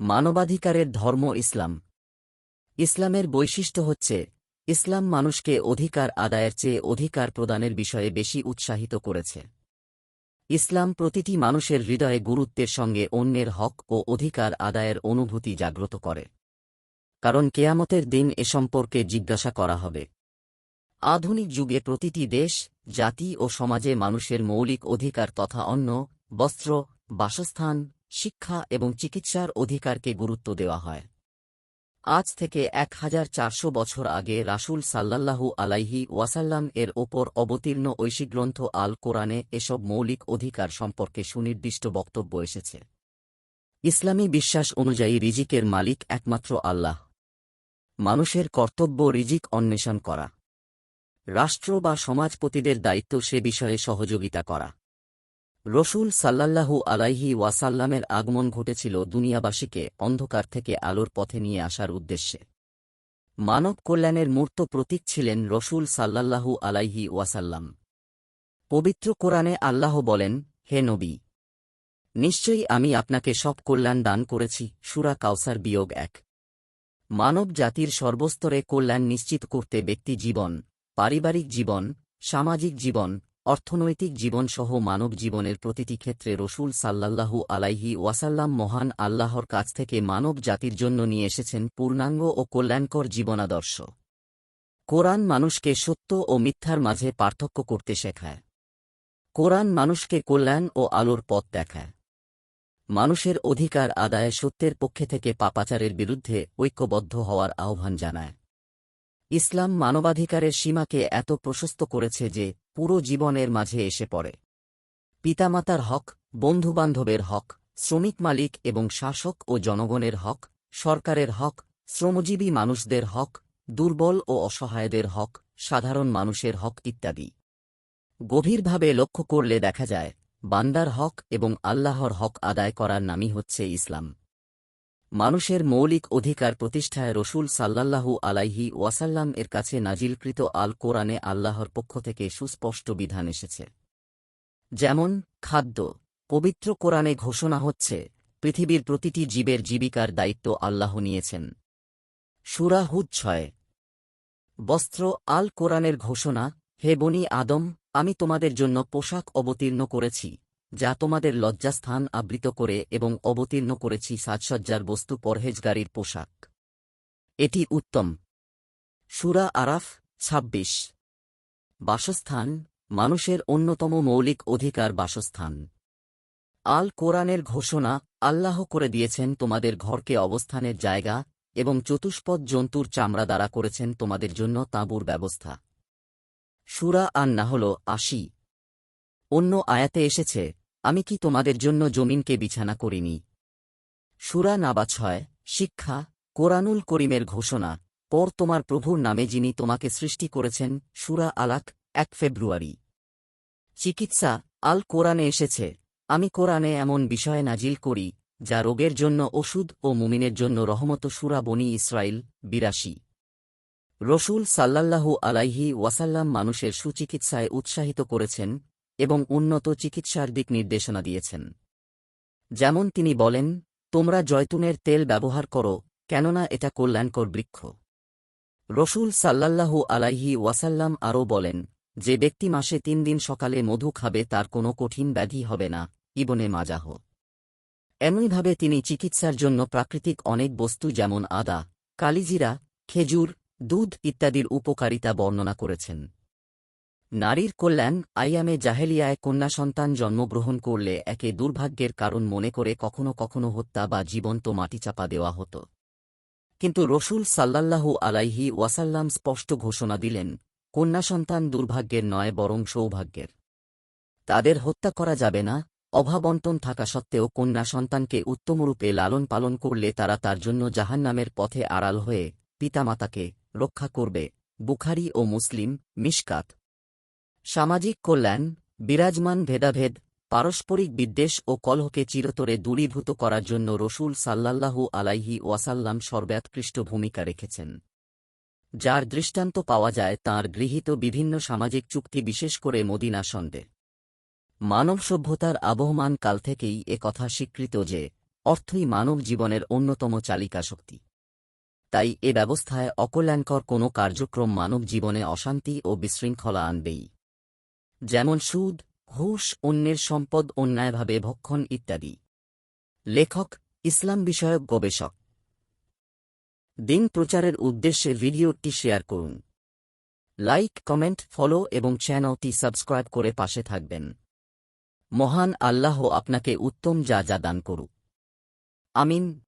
মানবাধিকারের ধর্ম ইসলাম। ইসলামের বৈশিষ্ট্য হচ্ছে, ইসলাম মানুষকে অধিকার আদায়ের চেয়ে অধিকার প্রদানের বিষয়ে বেশি উৎসাহিত করেছে। ইসলাম প্রতিটি মানুষের হৃদয়ে গুরুত্বের সঙ্গে অন্যের হক ও অধিকার আদায়ের অনুভূতি জাগ্রত করে। কারণ কেয়ামতের দিন এ সম্পর্কে জিজ্ঞাসা করা হবে। আধুনিক যুগে প্রতিটি দেশ, জাতি ও সমাজে মানুষের মৌলিক অধিকার তথা অন্ন, বস্ত্র, বাসস্থান শিক্ষা এবং চিকিৎসার অধিকারকে গুরুত্ব দেওয়া হয়। আজ থেকে এক হাজার চারশো বছর আগে রাসূল সাল্লাল্লাহু আলাইহি ওয়াসাল্লাম এর ওপর অবতীর্ণ ঐশী গ্রন্থ আল কোরআনে এসব মৌলিক অধিকার সম্পর্কে সুনির্দিষ্ট বক্তব্য এসেছে। ইসলামী বিশ্বাস অনুযায়ী রিজিকের মালিক একমাত্র আল্লাহ। মানুষের কর্তব্য রিজিক অন্বেষণ করা। রাষ্ট্র বা সমাজপতিদের দায়িত্ব সে বিষয়ে সহযোগিতা করা। রসুল সাল্লাল্লাহু আলাইহি ওয়াসাল্লামের আগমন ঘটেছিল দুনিয়াবাসীকে অন্ধকার থেকে আলোর পথে নিয়ে আসার উদ্দেশ্যে। মানব কল্যাণের মূর্ত প্রতীক ছিলেন রসুল সাল্লাল্লাহু আলাইহি ওয়াসাল্লাম। পবিত্র কোরআনে আল্লাহ বলেন, হে নবী, নিশ্চয়ই আমি আপনাকে সব কল্যাণ দান করেছি, সুরা কাউসার বিয়োগ এক। মানব জাতির সর্বস্তরে কল্যাণ নিশ্চিত করতে ব্যক্তি জীবন, পারিবারিক জীবন, সামাজিক জীবন অর্থনৈতিক জীবনসহ মানব জীবনের প্রতিটি ক্ষেত্রে রসুল সাল্লাল্লাহু আলাইহি ওয়াসাল্লাম মহান আল্লাহর কাছ থেকে মানব জাতির জন্য নিয়ে এসেছেন পূর্ণাঙ্গ ও কল্যাণকর জীবনাদর্শ। কোরআন মানুষকে সত্য ও মিথ্যার মাঝে পার্থক্য করতে শেখায়। কোরআন মানুষকে কল্যাণ ও আলোর পথ দেখায়। মানুষের অধিকার আদায়ে সত্যের পক্ষে থেকে পাপাচারের বিরুদ্ধে ঐক্যবদ্ধ হওয়ার আহ্বান জানায়। ইসলাম মানবাধিকারের সীমাকে এত প্রশস্ত করেছে যে পুরো জীবনের মাঝে এসে পড়ে। পিতামাতার হক, বন্ধুবান্ধবের হক, শ্রমিক মালিক এবং শাসক ও জনগণের হক, সরকারের হক, শ্রমজীবী মানুষদের হক, দুর্বল ও অসহায়দের হক, সাধারণ মানুষের হক ইত্যাদি। গভীরভাবে লক্ষ্য করলে দেখা যায়, বান্দার হক এবং আল্লাহর হক আদায় করার নামই হচ্ছে ইসলাম। মানুষের মৌলিক অধিকার প্রতিষ্ঠায় রসুল সাল্লাল্লাহু আলাইহি ওয়াসাল্লাম এর কাছে নাজিলকৃত আল কোরআনে আল্লাহর পক্ষ থেকে সুস্পষ্ট বিধান এসেছে। যেমন, খাদ্য। পবিত্র কোরআনে ঘোষণা হচ্ছে, পৃথিবীর প্রতিটি জীবের জীবিকার দায়িত্ব আল্লাহ নিয়েছেন। সুরা হুদ ছয়। বস্ত্র আল কোরআনের ঘোষণা, হে বনি আদম, আমি তোমাদের জন্য পোশাক অবতীর্ণ করেছি। যা তোমাদের লজ্জাস্থান আবৃত করে এবং অবতীর্ণ করেছি সাজসজ্জার বস্তু পরহেজগারির পোশাক। এটি উত্তম। সুরা আরাফ ২৬ বাসস্থান, মানুষের অন্যতম মৌলিক অধিকার বাসস্থান। আল কোরআনের ঘোষণা, আল্লাহ করে দিয়েছেন তোমাদের ঘরকে অবস্থানের জায়গা এবং চতুষ্পদ জন্তুর চামড়া দ্বারা করেছেন তোমাদের জন্য তাঁবুর ব্যবস্থা। সুরা আর না হল আশি। অন্য আয়াতে এসেছে, আমি কি তোমাদের জন্য জমিনকে বিছানা করিনি? সুরা নাবা ছয়, শিক্ষা, কোরআনুল করিমের ঘোষণা, পর তোমার প্রভুর নামে যিনি তোমাকে সৃষ্টি করেছেন, সুরা আলাক, এক ফেব্রুয়ারি। চিকিৎসা, আল কোরআনে এসেছে, আমি কোরআনে এমন বিষয়ে নাজিল করি, যা রোগের জন্য ওষুধ ও মুমিনের জন্য রহমত সুরা বনি ইসরায়েল বিরাশি। রসুল সাল্লাল্লাহু আলাইহি ওয়াসাল্লাম মানুষের সুচিকিৎসায় উৎসাহিত করেছেন এবং উন্নত চিকিৎসার দিক নির্দেশনা দিয়েছেন। যেমন তিনি বলেন, তোমরা জয়তুনের তেল ব্যবহার করো, কেননা এটা কল্যাণকর বৃক্ষ। রসুল সাল্লাল্লাহু আলাইহি ওয়াসাল্লাম আরও বলেন, যে ব্যক্তি মাসে তিন দিন সকালে মধু খাবে তার কোনো কঠিন ব্যাধি হবে না, ইবনে মাজাহ এমনইভাবে তিনি চিকিৎসার জন্য প্রাকৃতিক অনেক বস্তু যেমন আদা, কালিজিরা, খেজুর, দুধ ইত্যাদির উপকারিতা বর্ণনা করেছেন। নারীর কল্যাণ আইয়ামে জাহেলিয়ায় কন্যা সন্তান জন্মগ্রহণ করলে একে দুর্ভাগ্যের কারণ মনে করে কখনো কখনো হত্যা বা জীবন্ত মাটিচাপা দেওয়া হতো। কিন্তু রসুল সাল্লাল্লাহু আলাইহি ওয়াসাল্লাম স্পষ্ট ঘোষণা দিলেন, কন্যা সন্তান দুর্ভাগ্যের নয় বরং সৌভাগ্যের। তাদের হত্যা করা যাবে না অভাবন্টন থাকা সত্ত্বেও কন্যা সন্তানকে উত্তমরূপে লালন পালন করলে তারা তার জন্য জাহান্নামের পথে আড়াল হয়ে পিতামাতাকে রক্ষা করবে, বুখারি ও মুসলিম, মিশকাত। সামাজিক কল্যাণ, বিরাজমান ভেদাভেদ, পারস্পরিক বিদ্বেষ ও কলহকে চিরতরে দূরীভূত করার জন্য রসুল সাল্লাল্লাহু আলাইহি ওয়াসাল্লাম সর্বাৎকৃষ্ট ভূমিকা রেখেছেন। যার দৃষ্টান্ত পাওয়া যায় তাঁর গৃহীত বিভিন্ন সামাজিক চুক্তি বিশেষ করে মদিনা সন্দে। মানব সভ্যতার আবহমান কাল থেকেই কথা স্বীকৃত যে, অর্থই মানব জীবনের অন্যতম চালিকা শক্তি। তাই এ ব্যবস্থায় অকল্যাণকর কোনো কার্যক্রম মানব জীবনে অশান্তি ও বিশৃঙ্খলা আনবেই। যেমন সুদ, ঘুষ, অন্যের সম্পদ, অন্যায়ভাবে ভক্ষণ ইত্যাদি। লেখক, ইসলাম বিষয়ক গবেষক। দিন প্রচারের উদ্দেশ্যে ভিডিওটি শেয়ার করুন। লাইক, কমেন্ট, ফলো এবং চ্যানেলটি সাবস্ক্রাইব করে পাশে থাকবেন। মহান আল্লাহ আপনাকে উত্তম যা যা দান করুক। আমিন।